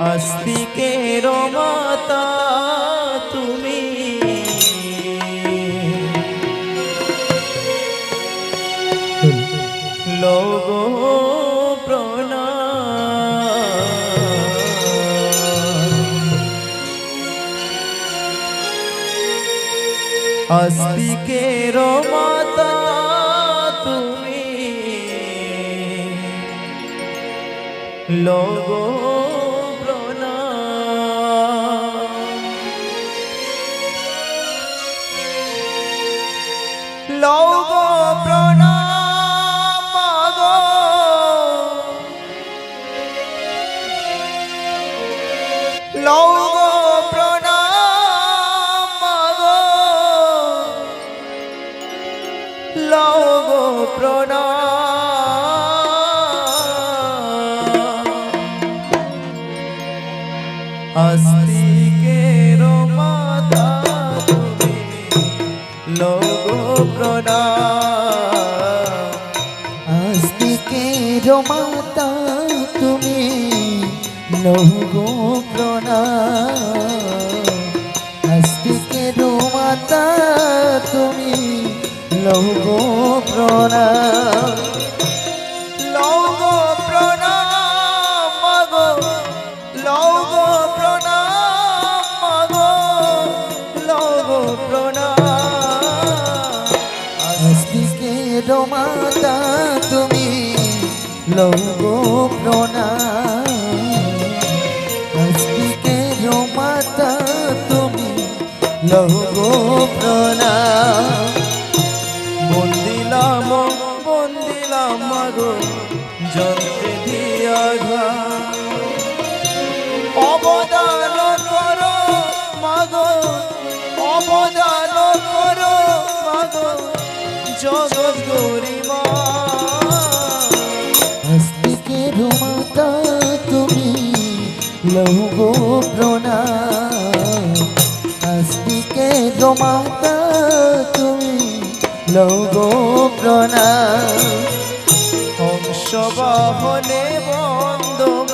আস্তিকের মাতা তুমি। লোগ আস্তিকের মাতা তুমি। লোগ লৌগ প্রণাম লৌগ প্রণাম। আস্তিকের লৌহ প্রণাম আস্তিকের মাতা তুমি লৌহ লৌহ প্রণাম। বন্দিলাম বন্দিলাম যন্ত্রে দিয়া ঘা। অবদান করো, মাগো। অবদান করো, মাগো। জগৎ গরিমা। আস্তিকের মাতা তুমি লৌহ প্রণাম। আস্তিকের মাতা তুমি লৌহ প্রণাম। হংসবাহনে বন্দব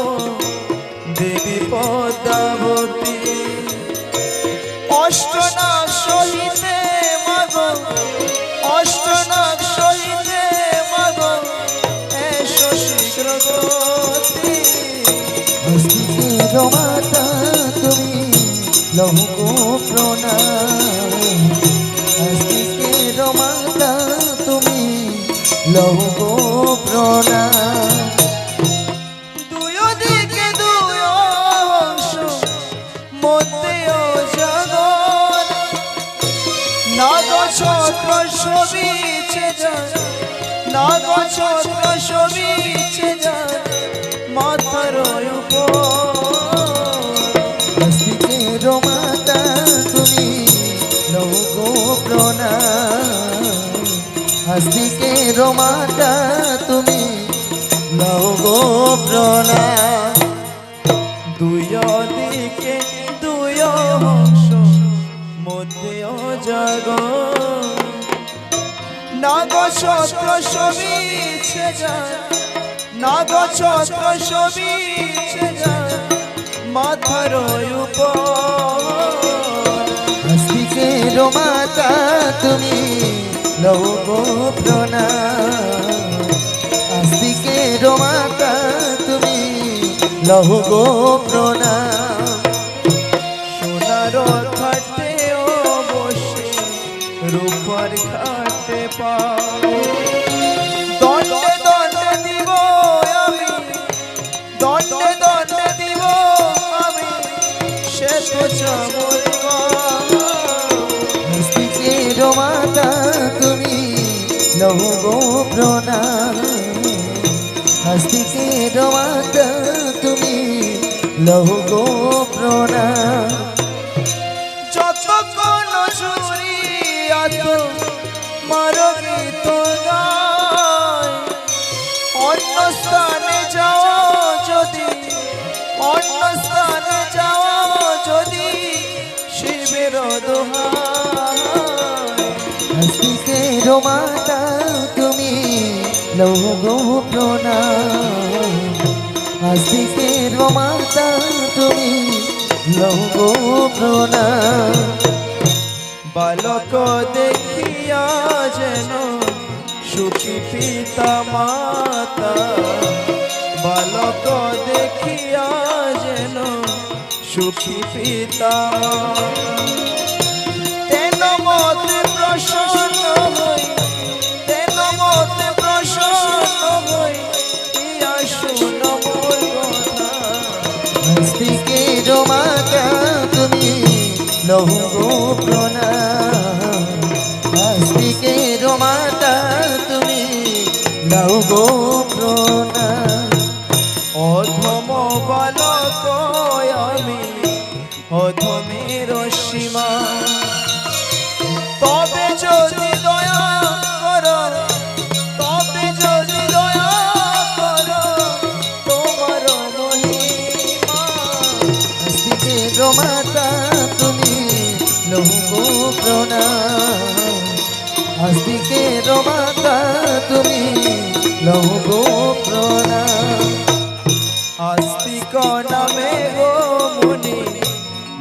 দেবী পদ্মাবতী। অষ্টনাগ সহিতে মাগো অষ্টনাগ সহিতে মাগো, এসো শীঘ্র লৌহ প্রণাম। আস্তিকের মাতা তুমি? লৌহ প্রণাম। ছত্র যান নাগ ছত্র মাথার উপর লৌহ প্রণাম। দুই দিকে দুই অংশ মধ্যেও জগৎ নাগ ছত্র সবিছে নাগ ছত্র সবিছে মাথার উপর। আস্তিকের মাতা তুমি লৌহ প্রণাম। লৌহ প্রণাম। সোনার ও বসে রূপার ঘাটে পাও দণ্ডে দিব আমি, দণ্ডে দণ্ডে দিব আমি সে মাতা তুমি, লৌহ প্রণাম। আস্তিকের মাতা লৌহ প্রণাম যতক্ষণ চুরি আত মার গীত গায়। অন্য স্থানে যাও যদি অন্য স্থানে যাও যদি শিবের দোহায় আস্তিকের মাতা তুমি লৌহ প্রণাম আস্তিকের মাতা তুমি লহো বালক দেখিয়া যেন সুখী পিতা মাতা। বালক দেখিয়া যেন সুখী পিতা তেন মতে লহো প্রণাম নাস্তিকের মাতা তুমি লহো প্রণাম অধম বালক আমি অধমের সীমা তবে যদি দয়া কর তবে যদি দয়া কর তোমার মহিমা নাস্তিকের মাতা লহো প্রণাম। নাস্তিকের মাতা তুমি লহো প্রণাম। আস্তিক নামে গো মুনি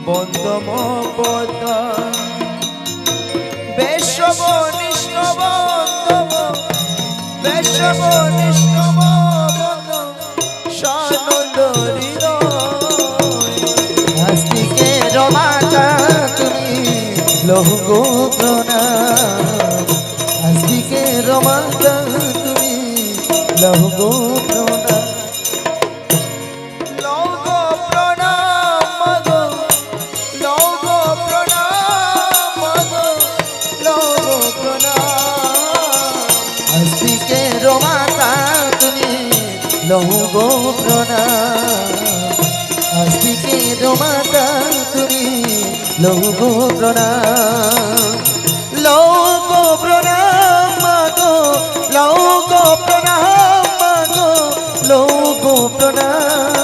বন্দম পদ বেশব নিষ্ণব বেশব নিষ্ণব বন্দম। লহো প্রণাম। নাস্তিকের মাতা তুমি লহো প্রণাম। লৌগ প্রণাম। নাস্তিকের মাতা তুমি লহো প্রণাম লহো প্রণাম মাগো লৌক প্রণাম মাগো লৌক প্রণাম।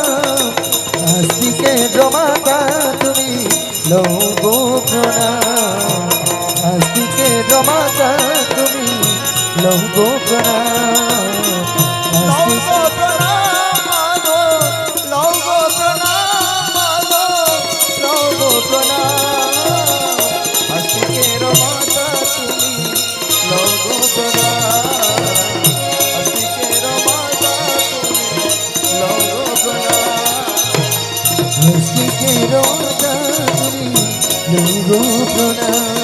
মাতা তুমি লৌক প্রণাম।